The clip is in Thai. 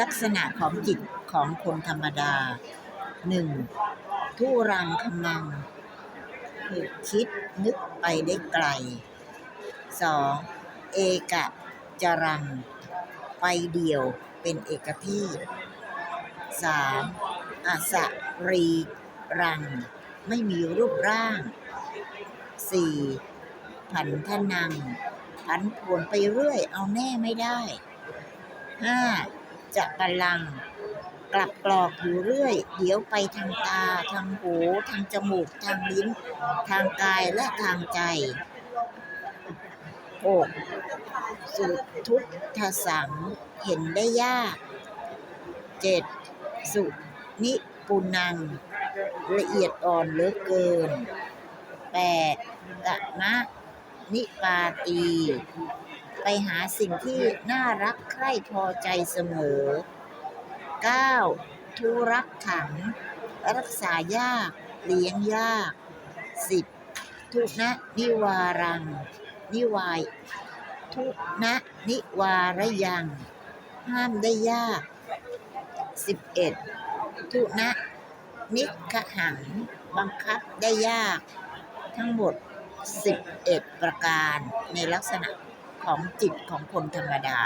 ลักษณะของจิตของคนธรรมดาหนึ่งทุรังคมังคือคิดนึกไปได้ไกลสองเอกะจรัง ไปเดี่ยวเป็นเอกเทศสามอสรีรัง ไม่มีรูปร่างสี่ผันทนัง ผันผวนไปเรื่อยเอาแน่ไม่ได้ห้า จะกำลังกลับกรอกอยู่เรื่อย เดี๋ยวไปทางตา ทางหู ทางจมูก ทางลิ้น ทางกายและทางใจหกสุทุกทสังเห็นได้ยาก เจ็ดสุนิปุนัง ละเอียดอ่อนเหลือเกินแปดกะมะนิปาตี ไปหาสิ่งที่น่ารักใคร่พอใจเสมอ 9. ทุรักขัง รักษายาก เลี้ยงยาก 10. ทุนะนิวารัง นิวายทุนะนิวารยัง ห้ามได้ยาก 11. ทุนะนิกหัง บังคับได้ยาก ทั้งหมด 11 ประการในลักษณะ ของจิตของคนธรรมดา